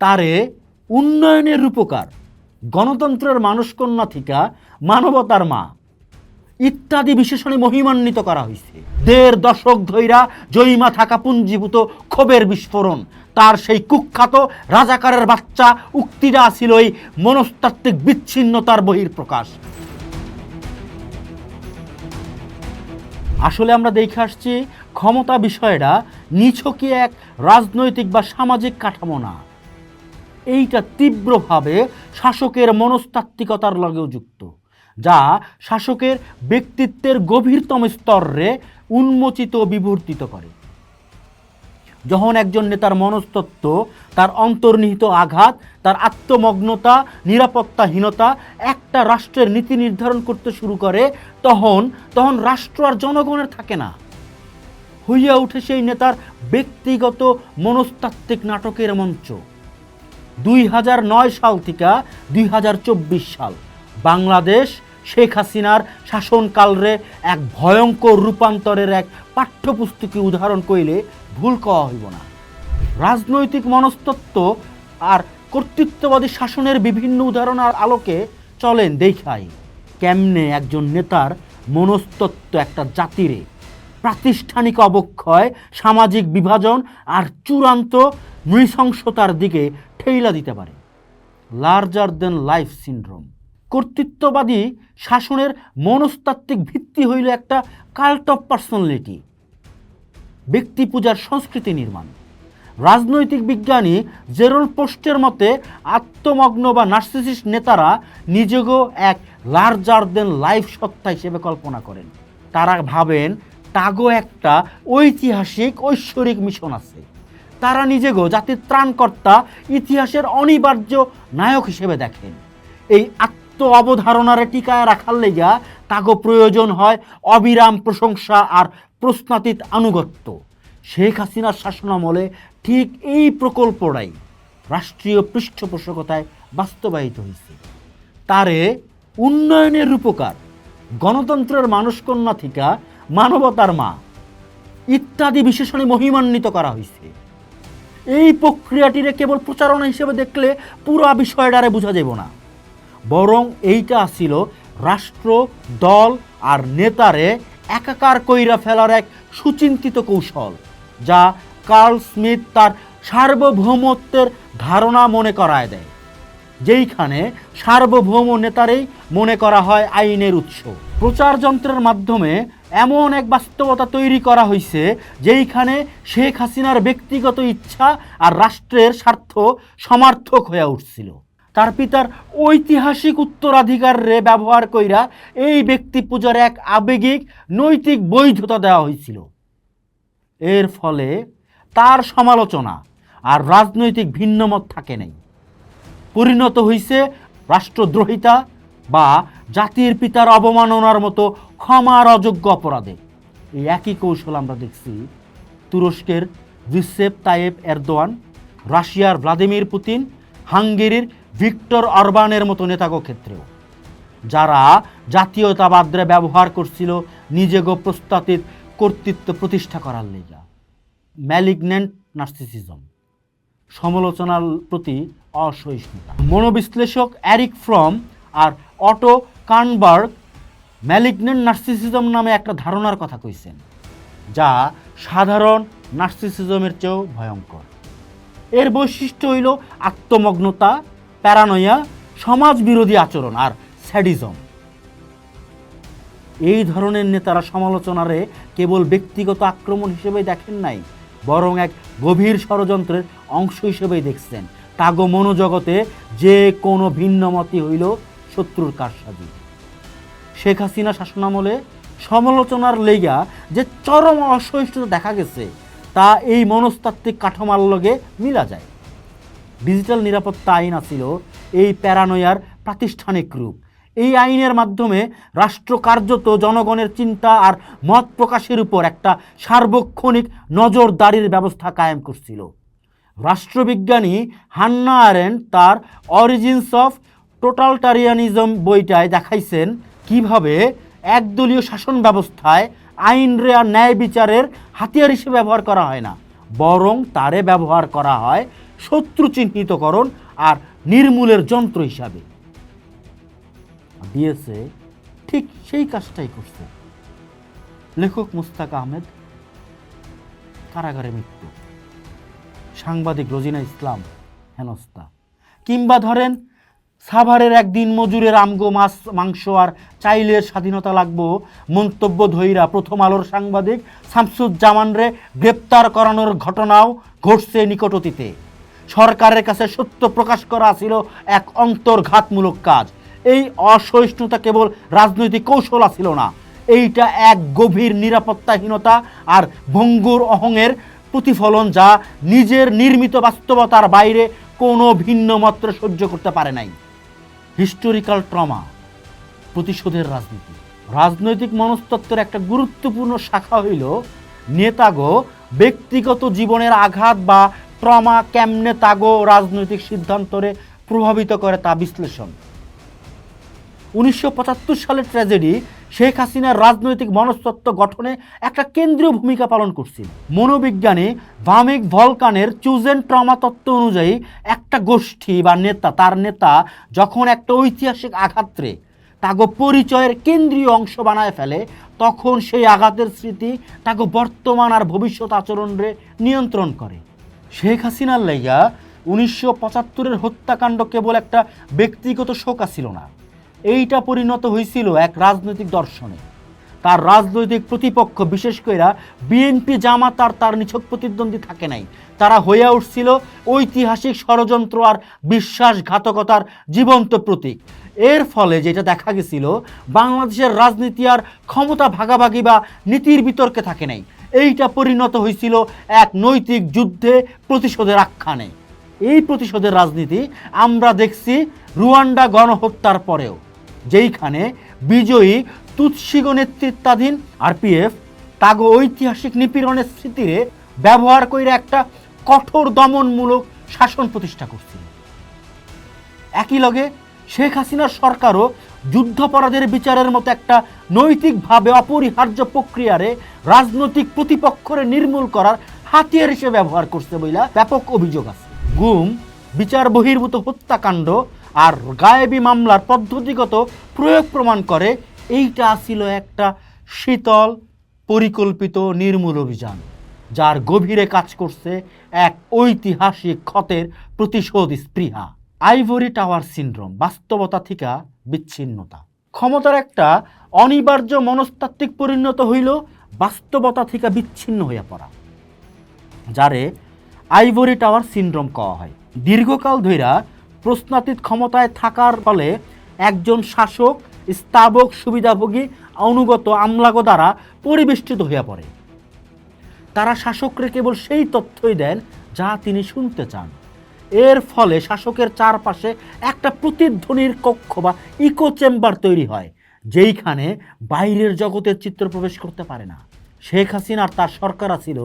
তারে উন্নয়নের রূপকার, গণতন্ত্রের মানুষকন্যা থিকা মানবতার মা। ইত্যাদি বিশেষণে মহিমান্বিত করা হয়েছে দেড় দশক ধইরা জয়িমা থাকা পুঞ্জীভূত ক্ষোভের বিস্ফোরণ, তার সেই কুখ্যাত রাজাকারের বাচ্চা উক্তিটা ছিল এই মনস্তাত্ত্বিক বিচ্ছিন্নতার বহির প্রকাশ আসলে আমরা দেখে আসছি ক্ষমতা বিষয়টা নিছকই এক রাজনৈতিক বা সামাজিক কাঠামো না। এইটা তীব্রভাবে শাসকের মনস্তাত্ত্বিকতার লগেও যুক্ত, যা শাসকের ব্যক্তিত্বের গভীরতম স্তরে উন্মোচিত বিবর্তিত করে। যখন একজন নেতার মনস্তত্ত্ব, তার অন্তর্নিহিত আঘাত, তার আত্মমগ্নতা, নিরাপত্তাহীনতা একটা রাষ্ট্রের নীতি নির্ধারণ করতে শুরু করে, তখন তখন রাষ্ট্র আর জনগণের থাকে না। হইয়া উঠে সেই নেতার ব্যক্তিগত মনস্তাত্ত্বিক নাটকের মঞ্চ। দুই হাজার নয় সাল থেকে দুই হাজার চব্বিশ সাল বাংলাদেশ শেখ হাসিনার শাসনকালরে এক ভয়ঙ্কর রূপান্তরের এক পাঠ্যপুস্তকে উদাহরণ কইলে ভুল কওয়া হইব না। রাজনৈতিক মনস্তত্ব আর কর্তৃত্ববাদী শাসনের বিভিন্ন উদাহরণের আলোকে চলেন দেখাই কেমনে একজন নেতার মনস্তত্ব একটা জাতিরে। প্রাতিষ্ঠানিক অবক্ষয়, সামাজিক বিভাজন আর চূড়ান্ত নৃশংসতার দিকে ঠেইলা দিতে পারে। Larger than life syndrome. কর্তৃত্ববাদী শাসনের মনস্তাত্ত্বিক ভিত্তি হইল একটা কাল্ট অফ পার্সোনালিটি ব্যক্তি পূজার সংস্কৃতি নির্মাণ। রাজনৈতিক বিজ্ঞানী জেরোল পোস্টের মতে, আত্মমগ্ন বা নার্সিসিস্ট নেতারা নিজেকেও এক লার্জার দেন লাইফ সত্তা হিসেবে কল্পনা করেন। তারা ভাবেন, তাগো একটা ঐতিহাসিক, ঐশ্বরিক মিশন আছে। তারা নিজেগো জাতির ত্রাণকর্তা, ইতিহাসের অনিবার্য নায়ক হিসেবে দেখেন। এই আত্ম অবধারণারে টিকায় রাখার লেগা তাগো প্রয়োজন হয় অবিরাম প্রশংসা আর প্রশ্নাতীত আনুগত্য। শেখ হাসিনার শাসনামলে ঠিক এই প্রকল্পটাই রাষ্ট্রীয় পৃষ্ঠপোষকতায় বাস্তবায়িত হয়েছে তারে উন্নয়নের রূপকার, গণতন্ত্রের মানুষকন্যা থিকা মানবতার মা ইত্যাদি বিশেষণে মহিমান্বিত করা হয়েছে এই প্রক্রিয়াটিরে কেবল প্রচারণা হিসেবে দেখলে পুরো বিষয়টারে বোঝা যাব না। বরং এইটা আসিল রাষ্ট্র, দল আর নেতারে একাকার কইরা ফেলার এক সুচিন্তিত কৌশল, যা কার্ল স্মিথ তার সার্বভৌমত্বের ধারণা মনে করায় দেয়, যেইখানে সার্বভৌম নেতারেই মনে করা হয় আইনের উৎস। প্রচার যন্ত্রের মাধ্যমে এমন এক বাস্তবতা তৈরি করা হয়েছে যেইখানে শেখ হাসিনার ব্যক্তিগত ইচ্ছা আর রাষ্ট্রের স্বার্থ সমার্থক হয়ে উঠছিল। তার পিতার ঐতিহাসিক উত্তরাধিকারে ব্যবহার কইরা এই ব্যক্তি পূজার এক আবেগিক, নৈতিক বৈধতা দেওয়া হয়েছিল এর ফলে তার সমালোচনা আর রাজনৈতিক ভিন্নমত থাকে নাই। পরিণত হইছে রাষ্ট্রদ্রোহিতা বা জাতির পিতার অবমাননার মতো ক্ষমার অযোগ্য অপরাধে। এই একই কৌশল আমরা দেখছি তুরস্কের রিসেপ তায়েব এরদোয়ান, রাশিয়ার ভ্লাদিমির পুতিন, হাঙ্গেরির ভিক্টর অরবানের মতো নেতাগো ক্ষেত্রেও। যারা জাতীয়তাবাদরে ব্যবহার করছিল নিজেগো প্রস্তাবিত কর্তৃত্ব প্রতিষ্ঠা করার লেগা। Malignant narcissism. সমালোচনার প্রতি অসহিষ্ণুতা। মনোবিশ্লেষক অ্যারিক ফ্রম আর অটো কার্নবার্গ ম্যালিগনেন্ট নার্সিসিজম নামে একটা ধারণার কথা কইছেন, যা সাধারণ নার্সিসিজমের চেয়েও ভয়ঙ্কর। এর বৈশিষ্ট্য হইল আত্মমগ্নতা, প্যারানয়া সমাজ বিরোধী আচরণ আর স্যাডিজম। এই ধরনের নেতারা সমালোচনারে কেবল ব্যক্তিগত আক্রমণ হিসেবে দেখেন নাই, বরং এক গভীর ষড়যন্ত্রের অংশ হিসেবেই দেখছেন। তাগো মনোজগতে যে কোনো ভিন্নমতি হইল শত্রুর কারসাজি। শেখ হাসিনা শাসনামলে সমালোচনার লেগা যে চরম অসহিষ্ণুতা দেখা গেছে, তা এই মনস্তাত্ত্বিক কাঠামার লগে মিলা যায়। ডিজিটাল নিরাপত্তা আইন আছিল এই প্যারানয়ার প্রাতিষ্ঠানিক রূপ। এই আইনের মাধ্যমে রাষ্ট্র কার্যত জনগণের চিন্তা আর মত প্রকাশের উপর একটা সার্বক্ষণিক নজরদারির ব্যবস্থা কায়েম করছিল। রাষ্ট্রবিজ্ঞানী হান্না আরেন তার অরিজিনস অফ টোটালটারিয়ানিজম বইটায় দেখাইছেন কীভাবে একদলীয় শাসন ব্যবস্থায় আইন রে আর ন্যায় বিচারের হাতিয়ার হিসেবে ব্যবহার করা হয় না, বরং তারে ব্যবহার করা হয় শত্রু চিহ্নিতকরণ আর নির্মূলের যন্ত্র হিসাবে। দিয়েছে ঠিক সেই কাজটাই করছে। লেখক মুস্তাক আহমেদ, কারাগারে মৃত্যু। সাংবাদিক রোজিনা ইসলাম হেনস্তা কিংবা ধরেন সাভারের একদিন মজুরের আমগো মাছ, মাংস আর চাইলের স্বাধীনতা লাগবো মন্তব্য ধৈরা প্রথম আলোর সাংবাদিক শামসুজ্জামানরে গ্রেপ্তার করানোর ঘটনাও ঘটছে নিকট অতীতে সরকারের কাছে সত্য প্রকাশ করা ছিল এক অন্তর্ঘাতমূলক কাজ। এই অসহিষ্ণুতা কেবল রাজনৈতিক কৌশল ছিল না, এইটা এক গভীর নিরাপত্তাহীনতা আর ভঙ্গুর অহংয়ের প্রতিফলন যা নিজের নির্মিত বাস্তবতার বাইরে কোনো ভিন্ন মাত্র সহ্য করতে পারে নাই। হিস্টোরিক্যাল ট্রমা, প্রতিশোধের রাজনীতি। রাজনৈতিক মনস্তত্ত্বের একটা গুরুত্বপূর্ণ শাখা হইল নেতাগো ব্যক্তিগত জীবনের আঘাত বা ট্রমা কেমনে তাগো রাজনৈতিক সিদ্ধান্তরে প্রভাবিত করে তা বিশ্লেষণ। উনিশশো সালের ট্র্যাজেডি শেখ হাসিনার রাজনৈতিক মনস্তত্ব গঠনে একটা কেন্দ্রীয় ভূমিকা পালন করছিল মনোবিজ্ঞানী ভামিক ভলকানের চুজেন ট্রমা তত্ত্ব অনুযায়ী একটা গোষ্ঠী বা নেতা, তার নেতা যখন একটা ঐতিহাসিক আঘাতরে তাগো পরিচয়ের কেন্দ্রীয় অংশ বানায় ফেলে, তখন সেই আঘাতের স্মৃতি তাকে বর্তমান আর ভবিষ্যৎ আচরণরে নিয়ন্ত্রণ করে। শেখ হাসিনার লাইগা উনিশশো পঁচাত্তরের হত্যাকাণ্ড কেবল একটা ব্যক্তিগত শোকা ছিল না। এইটা পরিণত হয়েছিল এক রাজনৈতিক দর্শনে। তার রাজনৈতিক প্রতিপক্ষ, বিশেষ করে বিএনপি জামাত আর তার নিছক প্রতিদ্বন্দ্বী থাকে নাই। তারা হয়ে উঠছিল ঐতিহাসিক ষড়যন্ত্র আর বিশ্বাসঘাতকতার জীবন্ত প্রতীক। এর ফলে যেটা দেখা গেছিল, বাংলাদেশের রাজনীতি আর ক্ষমতা ভাগাভাগি বা নীতির বিতর্কে থাকে নাই। এইটা পরিণত হয়েছিল এক নৈতিক যুদ্ধে প্রতিশোধের আখ্যানে। এই প্রতিশোধের রাজনীতি আমরা দেখছি রুয়ান্ডা গণহত্যার পরেও। যেইখানে বিজয়ী তুৎসিগ নেতৃত্বাধীন আরপিএফ তাগো ঐতিহাসিক নিপীড়নের স্মৃতিরে ব্যবহার করে একটা কঠোর দমনমূলক শাসন প্রতিষ্ঠা করছিল। একই লগে শেখ হাসিনার সরকারও যুদ্ধাপরাধের বিচারের মতো একটা নৈতিকভাবে অপরিহার্য প্রক্রিয়ারে রাজনৈতিক প্রতিপক্ষরে নির্মূল করার হাতিয়ার হিসেবে ব্যবহার করছে বইলা ব্যাপক অভিযোগ আছে। গুম, বিচার বহির্ভূত হত্যাকাণ্ড আর গায়েবী মামলার পদ্ধতিগত প্রয়োগ প্রমাণ করে, এইটা ছিল একটা শীতল, পরিকল্পিত, নির্মূল অভিযান, যার গভীরে কাজ করছে এক ঐতিহাসিক ক্ষতের প্রতিশোধ স্পৃহা। আইভরি টাওয়ার সিন্ড্রোম বাস্তবতা থেকে বিচ্ছিন্নতা। ক্ষমতার একটা অনিবার্য মনস্তাত্ত্বিক পরিণত হইল বাস্তবতা থেকে বিচ্ছিন্ন হইয়া পড়া, যারে আইভরি টাওয়ার সিন্ড্রোম কওয়া হয়। দীর্ঘকাল ধইরা প্রশ্নাতীত ক্ষমতায় থাকার ফলে একজন শাসক স্থাবক সুবিধাভোগী, অনুগত, আমলাগো দ্বারা পরিবেষ্টিত হইয়া পড়ে। তারা শাসকরে কেবল সেই তথ্যই দেন যা তিনি শুনতে চান। এর ফলে শাসকের চারপাশে একটা প্রতিধ্বনির কক্ষ বা ইকো চেম্বার তৈরি হয়, যেইখানে বাইরের জগতের চিত্র প্রবেশ করতে পারে না। শেখ হাসিনার তার সরকার ছিল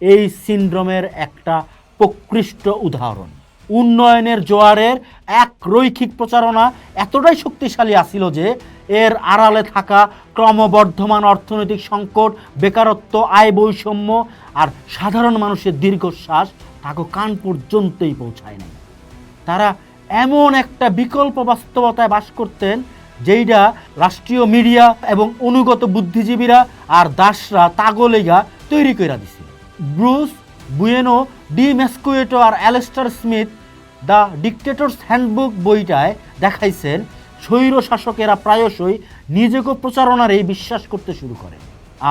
এই সিন্ড্রোমের একটা প্রকৃষ্ট উদাহরণ। উন্নয়নের জোয়ারের এক রৈখিক প্রচারণা এতটাই শক্তিশালী আছিল যে এর আড়ালে থাকা ক্রমবর্ধমান অর্থনৈতিক সংকট, বেকারত্ব, আয় বৈষম্য আর সাধারণ মানুষের দীর্ঘশ্বাস তাকে কান পর্যন্তই পৌঁছায় নাই। তারা এমন একটা বিকল্প বাস্তবতায় বাস করতেন যেইটা রাষ্ট্রীয় মিডিয়া এবং অনুগত বুদ্ধিজীবীরা আর দাসরা তাগলেগা তৈরি করে দিছে Bruce Bueno, de Mesquita R Alastair Smith the dictator's handbook বইটায় দেখাইছেন, স্বৈর শাসকেরা প্রায়শই নিজেকে প্রচারণারেই বিশ্বাস করতে শুরু করে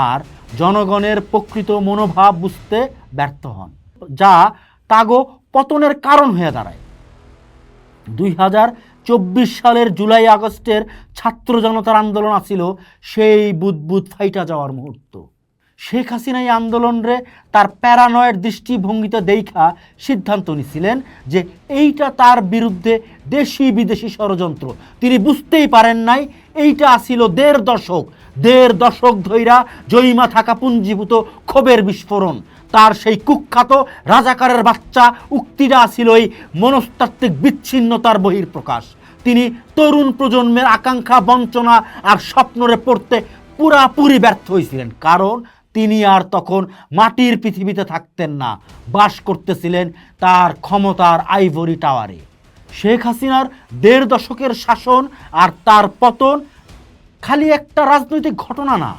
আর জনগণের প্রকৃত মনোভাব বুঝতে ব্যর্থ হন, যা তাগো পতনের কারণ হয়ে দাঁড়ায়। দুই হাজার চব্বিশ সালের জুলাই আগস্টের ছাত্র জনতার আন্দোলন আছিল সেই বুদবুদ ফাইটা যাওয়ার মুহূর্ত। শেখ হাসিনা এই আন্দোলনরে তার প্যারানয়ের দৃষ্টিভঙ্গিতে দেখা সিদ্ধান্ত নিছিলেন যে এইটা তার বিরুদ্ধে দেশি বিদেশি ষড়যন্ত্র। তিনি বুঝতেই পারেন নাই, এইটা আসিল দেড় দশক। দেড় দশক ধইরা জয়িমা থাকা পুঞ্জীভূত ক্ষোভের বিস্ফোরণ। তার সেই কুখ্যাত রাজাকারের বাচ্চা উক্তিটা ছিল এই মনস্তাত্ত্বিক বিচ্ছিন্নতার বহির প্রকাশ তিনি তরুণ প্রজন্মের আকাঙ্ক্ষা, বঞ্চনা আর স্বপ্নরে পড়তে পুরাপুরি ব্যর্থ হয়েছিলেন কারণ তিনি আর তখন মাটির পৃথিবীতে থাকতেন না। বাস করতেছিলেন তার ক্ষমতার আইভরি টাওয়ারে। শেখ হাসিনার দেড় দশকের শাসন আর তার পতন খালি একটা রাজনৈতিক ঘটনা না।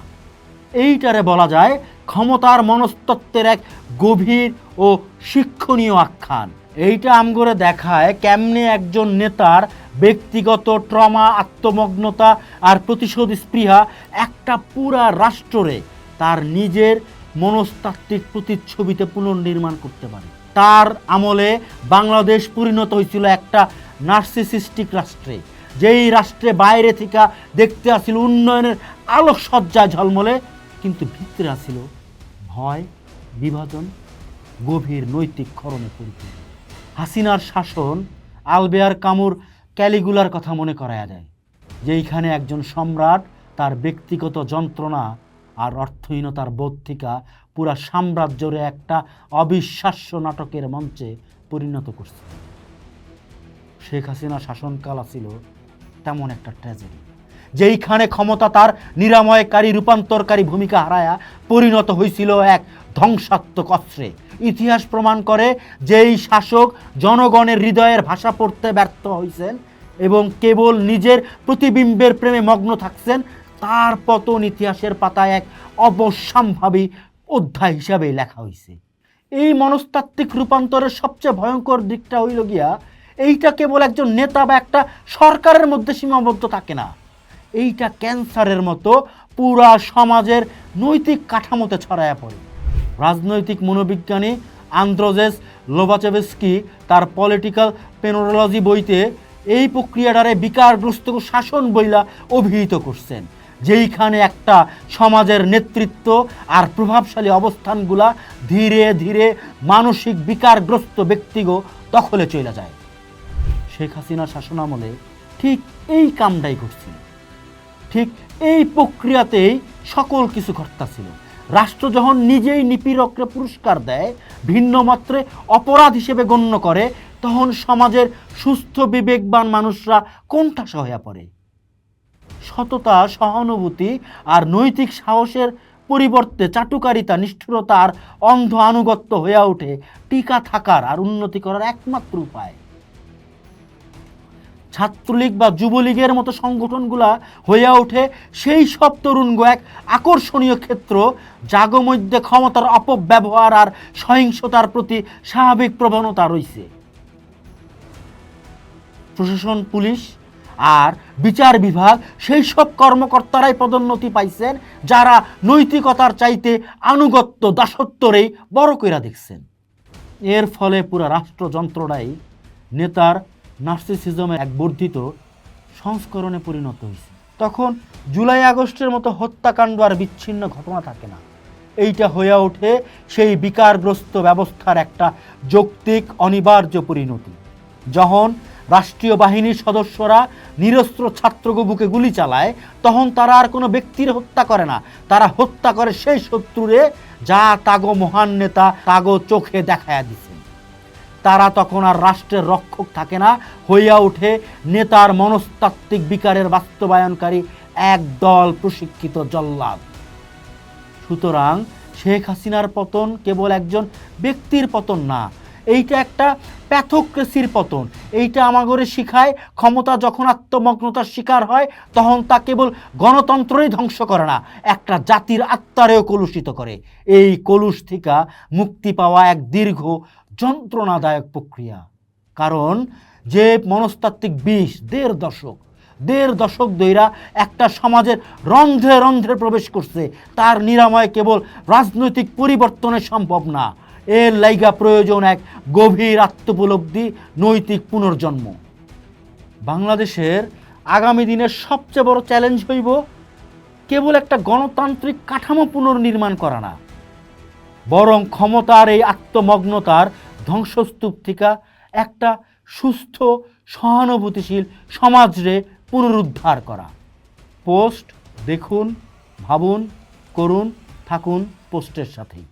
এইটারে বলা যায় ক্ষমতার মনস্তত্ত্বের এক গভীর ও শিক্ষণীয় আখ্যান। এইটা আমগরে দেখায় কেমনে একজন নেতার ব্যক্তিগত ট্রমা, আত্মমগ্নতা আর প্রতিশোধ স্পৃহা একটা পুরা রাষ্ট্ররে তার নিজের মনস্তাত্ত্বিক প্রতিচ্ছবিতে পুনর্নির্মাণ করতে পারে। তার আমলে বাংলাদেশ পরিণত হয়েছিল একটা নার্সিসিস্টিক রাষ্ট্রে, যেই রাষ্ট্রে বাইরে থেকে দেখতে আসছিল উন্নয়নের আলোকসজ্জায় ঝলমলে, কিন্তু ভিতরে আসছিল ভয়, বিভাজন, গভীর নৈতিক ক্ষরণে পরিপূর্ণ। হাসিনার শাসন আলবেয়ার কামুর ক্যালিগুলার কথা মনে করায়া যায় যেইখানে একজন সম্রাট তার ব্যক্তিগত যন্ত্রণা আর অর্থহীনতার বোধ থেকে পুরা সাম্রাজ্যরে একটা অবিশ্বাস্য নাটকের মঞ্চে পরিণত করছে। শেখ হাসিনা শাসনকাল ছিল তেমন একটা ট্র্যাজেডি যেইখানে ক্ষমতা তার নিরাময়কারী, রূপান্তরকারী ভূমিকা হারায়া পরিণত হয়েছিল এক ধ্বংসাত্মক অস্ত্রে। ইতিহাস প্রমাণ করে যেই শাসক জনগণের হৃদয়ের ভাষা পড়তে ব্যর্থ হয়েছেন এবং কেবল নিজের প্রতিবিম্বের প্রেমে মগ্ন থাকছেন তার পতন ইতিহাসের পাতায় এক অবশ্যম্ভাবী অধ্যায় হিসাবে লেখা হয়েছে এই মনস্তাত্ত্বিক রূপান্তরের সবচেয়ে ভয়ঙ্কর দিকটা হইল গিয়া, এইটা কেবল একজন নেতা বা একটা সরকারের মধ্যে সীমাবদ্ধ থাকে না। এইটা ক্যান্সারের মতো পুরা সমাজের নৈতিক কাঠামোতে ছড়ায়া পড়ে। রাজনৈতিক মনোবিজ্ঞানী আন্দ্রোজেস লোবাচেভস্কি তার পলিটিক্যাল পেনোরোলজি বইতে এই প্রক্রিয়াটারে বিকারগ্রস্ত শাসন বইলা অভিহিত করছেন। যেইখানে একটা সমাজের নেতৃত্ব আর প্রভাবশালী অবস্থানগুলা ধীরে ধীরে মানসিক বিকারগ্রস্ত ব্যক্তিগো দখলে চলে যায়। শেখ হাসিনার শাসনামলে ঠিক এই কামটাই ঘটছিল। ঠিক এই প্রক্রিয়াতেই সকল কিছু ঘটতাছিল। রাষ্ট্র যখন নিজেই নিপীড়ককে পুরস্কার দেয়, ভিন্ন মাত্রে অপরাধ হিসেবে গণ্য করে, তখন সমাজের সুস্থ বিবেকবান মানুষরা কোণঠাসা হয়ে পড়ে। সততা, সহানুভূতি আর নৈতিক সাহসের পরিবর্তে চাটুকারিতা, নিষ্ঠুরতা আর অন্ধ আনুগত্য হয়ে ওঠে। টিকা থাকার আর উন্নতি করার একমাত্র উপায়। ছাত্রলীগ বা যুবলীগের মতো সংগঠনগুলা হইয়া ওঠে সেই সব তরুণগো এক আকর্ষণীয় ক্ষেত্র জাগো মধ্যে ক্ষমতার অপব্যবহার আর সহিংসতার প্রতি স্বাভাবিক প্রবণতা রয়েছে। প্রশাসন, পুলিশ আর বিচার বিভাগ সেই সব কর্মকর্তারাই পদোন্নতি পাইছেন, যারা নৈতিকতার চাইতে আনুগত্য দাসত্বরেই বড় কইরা দেখছেন। এর ফলে পুরা রাষ্ট্রযন্ত্রটাই নেতার নার্সিসিজমে এক বর্ধিত সংস্করণে পরিণত হয়েছে তখন জুলাই আগস্টের মতো হত্যাকাণ্ড আর বিচ্ছিন্ন ঘটনা থাকে না। এইটা হয়ে ওঠে সেই বিকারগ্রস্ত ব্যবস্থার একটা যৌক্তিক, অনিবার্য পরিণতি, যখন রাষ্ট্রীয় বাহিনীর সদস্যরা নিরস্ত্র ছাত্রকে বুকে গুলি চালায়, তখন তারা আর কোনো ব্যক্তির হত্যা করে না। তারা হত্যা করে সেই শত্রুরে যা তাগো মহান নেতা তাগো চোখে দেখায়া দিছেন। তারা তখন আর রাষ্ট্রের রক্ষক থাকে না, হইয়া ওঠে নেতার মনস্তাত্ত্বিক বিকারের বাস্তবায়নকারী একদল প্রশিক্ষিত জল্লাদ। সুতরাং শেখ হাসিনার পতন কেবল একজন ব্যক্তির পতন না এইটা একটা প্যাথোক্রেসির পতন। এইটা আমাগরে শিখায়, ক্ষমতা যখন আত্মমগ্নতার শিকার হয়, তখন তা কেবল গণতন্ত্রই ধ্বংস করে না, একটা জাতির আত্মারেও কলুষিত করে। এই কলুষ থেকে মুক্তি পাওয়া এক দীর্ঘ যন্ত্রণাদায়ক প্রক্রিয়া। কারণ যে মনস্তাত্ত্বিক বিষ দেড় দশক দেড় দশক ধইরা একটা সমাজের রন্ধ্রে রন্ধ্রে প্রবেশ করছে, তার নিরাময় কেবল রাজনৈতিক পরিবর্তনে সম্ভব না। এর লাইগা প্রয়োজন এক গভীর আত্মোপলব্ধি, নৈতিক পুনর্জন্ম। বাংলাদেশের আগামী দিনের সবচেয়ে বড় চ্যালেঞ্জ হইব কেবল একটা গণতান্ত্রিক কাঠামো পুনর্নির্মাণ করা না, বরং ক্ষমতার এই আত্মমগ্নতার ধ্বংসস্তূপ থেকে একটা সুস্থ, সহানুভূতিশীল সমাজরে পুনরুদ্ধার করা। পোস্ট দেখুন, ভাবুন, করুন, থাকুন পোস্টের সাথেই।